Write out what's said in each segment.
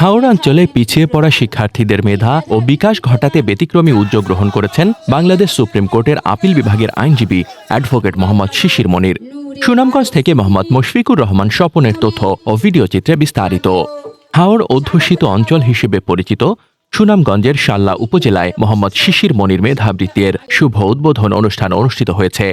হাওড় অঞ্চলে পিছিয়ে পড়া শিক্ষার্থীদের মেধা ও বিকাশ ঘটাতে ব্যতিক্রমী উদ্যোগ গ্রহণ করেছেন বাংলাদেশ সুপ্রিম কোর্টের আপিল বিভাগের আইনজীবী অ্যাডভোকেট মোহাম্মদ শিশির মনির। সুনামগঞ্জ থেকে মোহাম্মদ মুশফিকুর রহমান স্বপনের তথ্য ও ভিডিও চিত্রে বিস্তারিত। হাওড় অধ্যুষিত অঞ্চল হিসেবে পরিচিত সুনামগঞ্জের শাল্লা উপজেলায় মোহাম্মদ শিশির মনির মেধাবৃত্তির শুভ উদ্বোধন অনুষ্ঠান অনুষ্ঠিত হয়েছে।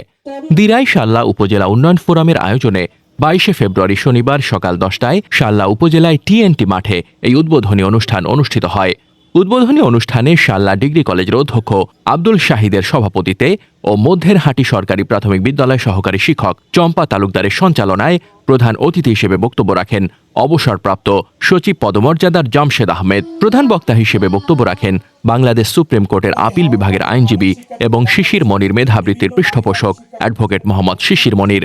দিরাই শাল্লা উপজেলা উন্নয়ন ফোরামের আয়োজনে বাইশে ফেব্রুয়ারি শনিবার সকাল দশটায় শাল্লা উপজেলায় টিএনটি মাঠে এই উদ্বোধনী অনুষ্ঠান অনুষ্ঠিত হয়। উদ্বোধনী অনুষ্ঠানে শাল্লা ডিগ্রি কলেজের অধ্যক্ষ আব্দুল শাহিদের সভাপতিতে ও মধ্যের হাটি সরকারি প্রাথমিক বিদ্যালয় সহকারী শিক্ষক চম্পা তালুকদারের সঞ্চালনায় প্রধান অতিথি হিসেবে বক্তব্য রাখেন অবসরপ্রাপ্ত সচিব পদমর্যাদার জামশেদ আহমেদ। প্রধান বক্তা হিসেবে বক্তব্য রাখেন বাংলাদেশ সুপ্রিম কোর্টের আপিল বিভাগের আইনজীবী এবং শিশির মনির মেধাবৃত্তির পৃষ্ঠপোষক অ্যাডভোকেট মোহাম্মদ শিশির মনির।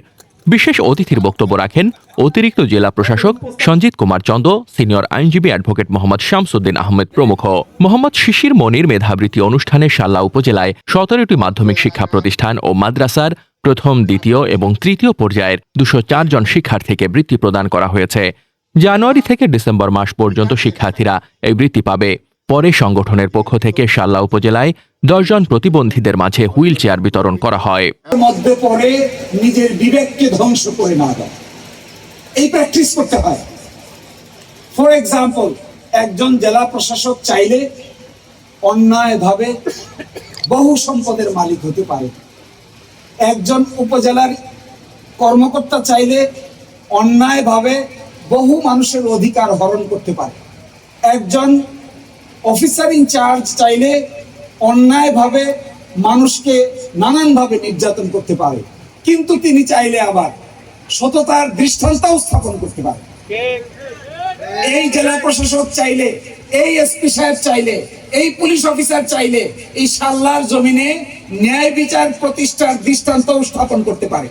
বিশেষ অতিথির বক্তব্য রাখেন অতিরিক্ত জেলা প্রশাসক সঞ্জিত কুমার চন্দ, সিনিয়র আইনজীবী অ্যাডভোকেট মোহাম্মদ শামসুদ্দিন আহমেদ প্রমুখ। মোহাম্মদ শিশির মনির মেধাবৃত্তি অনুষ্ঠানে শাল্লা উপজেলায় সতেরোটি মাধ্যমিক শিক্ষা প্রতিষ্ঠান ও মাদ্রাসার প্রথম, দ্বিতীয় এবং তৃতীয় পর্যায়ের দুশো জন শিক্ষার্থীকে বৃত্তি প্রদান করা হয়েছে। জানুয়ারি থেকে ডিসেম্বর মাস পর্যন্ত শিক্ষার্থীরা এই বৃত্তি পাবে। পরে সংগঠনের পক্ষ থেকে শাল্লা উপজেলায় দশজন প্রতিবন্ধীদের মাঝে হুইল চেয়ার বিতরণ করা হয়। মধ্যে পড়ে নিজের বিবেককে ধ্বংস করে না দেয় এই প্র্যাকটিস করতে হয়। ফর এক্সাম্পল একজন জেলা প্রশাসক চাইলে অন্যায়ভাবে বহু সম্পদের মালিক হতে পারে। একজন উপজেলার কর্মকর্তা চাইলে অন্যায়ভাবে বহু মানুষের অধিকার হরণ করতে পারে। একজন অফিসার ইনচার্জ চাইলে অন্যায়ভাবে মানুষকে নানানভাবে নির্যাতন করতে পারে। কিন্তু তিনি চাইলে আবার সততার দৃষ্টান্তও স্থাপন করতে পারে। এই জেলা প্রশাসক চাইলে, এই এসপি সাহেব চাইলে, এই পুলিশ অফিসার চাইলে এই সাল্লার জমিনে ন্যায় বিচার প্রতিষ্ঠার দৃষ্টান্ত স্থাপন করতে পারে।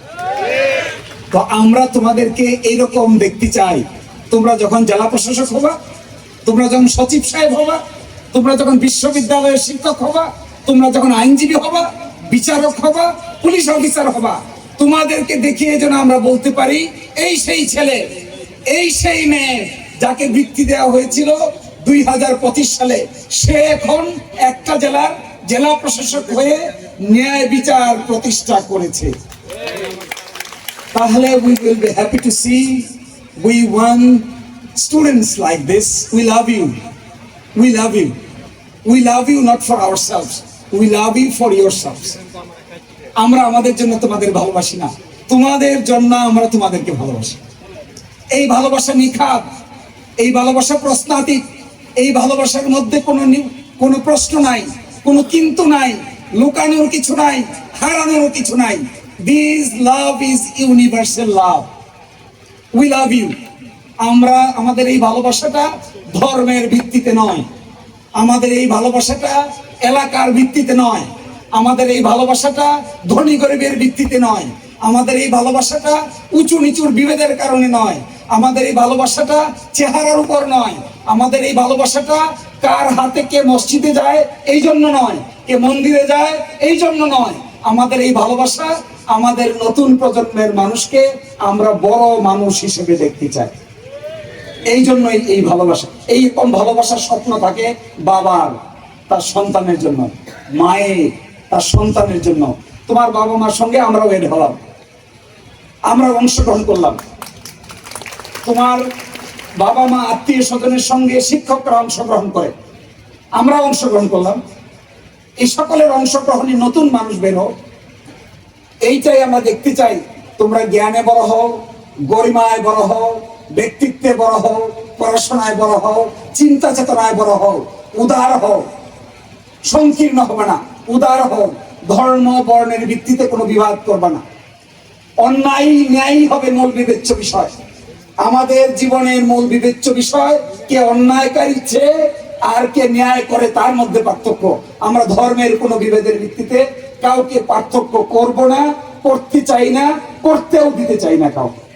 তো আমরা তোমাদেরকে এইরকম দেখতে চাই। তোমরা যখন জেলা প্রশাসক হবা, তোমরা যখন সচিব সাহেব হবা তোমরা যখন বিশ্ববিদ্যালয়ের শিক্ষক হবা, তোমরা যখন আইনজীবী হবা, বিচারক হবা, পুলিশ অফিসার হবা, তোমাদেরকে দেখিয়ে যেন আমরা বলতে পারি, এই সেই ছেলে, এই সেই মেয়ে যাকে বৃত্তি দেওয়া হয়েছিল দুই হাজার পঁচিশ সালে, সে এখন একটা জেলার জেলা প্রশাসক হয়ে ন্যায় বিচার প্রতিষ্ঠা করেছে। তাহলে we will be happy to see we want students like this. We love you. We love you. We love you not for ourselves. We love you for yourselves. আমরা আমাদের জন্য তোমাদের ভালোবাসি না। তোমাদের জন্য আমরা তোমাদেরকে ভালোবাসি। এই ভালোবাসা নিখাত, এই ভালোবাসা প্রশ্নাতীত এই ভালোবাসার মধ্যে কোনো কোনো প্রশ্ন নাই, কোনো কিন্তু নাই, লুকানোর কিছু নাই, হারানোর কিছু নাই। This love is universal love we love you আমরা আমাদের এই ভালোবাসাটা ধর্মের ভিত্তিতে নয়। আমাদের এই ভালোবাসাটা এলাকার ভিত্তিতে নয়। আমাদের এই ভালোবাসাটা ধনী গরিবের ভিত্তিতে নয়। আমাদের এই ভালোবাসাটা উঁচু নিচুর বিভেদের কারণে নয়। আমাদের এই ভালোবাসাটা চেহারার উপর নয়। আমাদের এই ভালোবাসাটা কার হাতে কে মসজিদে যায় এই জন্য নয়। কে মন্দিরে যায় এই জন্য নয়। আমাদের এই ভালোবাসা আমাদের নতুন প্রজন্মের মানুষকে আমরা বড় মানুষ হিসেবে দেখতে চাই। এই জন্যই এই ভালোবাসা। এই রকম ভালোবাসার স্বপ্ন থাকে বাবার, তার সন্তানের জন্য, মায়ের, তার সন্তানের জন্য। তোমার বাবা মার সঙ্গে আমরাও এড হলাম। আমরা অংশগ্রহণ করলাম। তোমার বাবা মা, আত্মীয় স্বজনের সঙ্গে শিক্ষকরা অংশগ্রহণ করে। আমরা অংশগ্রহণ করলাম। এই সকলের অংশগ্রহণে নতুন মানুষ বের এইটাই আমরা দেখতে চাই। তোমরা জ্ঞানে বড় হও। গরিমায় বড় হও, ব্যক্তিত্বে বড় হও, পড়াশোনায় বড় হও, চিন্তা চেতনায় বড় হও, উদার হও। সংকীর্ণ হবে না, উদার হও। ধর্ম বর্ণের ভিত্তিতে কোনো বিবাদ করবে না। অন্যায় ন্যায় হবে মূল বিবেচ্য বিষয়। আমাদের জীবনের মূল বিবেচ্য বিষয়, কে অন্যায়কারী চেয়ে আর কে ন্যায় করে তার মধ্যে পার্থক্য। আমরা ধর্মের কোনো বিভেদের ভিত্তিতে কাউকে পার্থক্য করব না, করতে চাই না, করতেও দিতে চাই না কাউকে।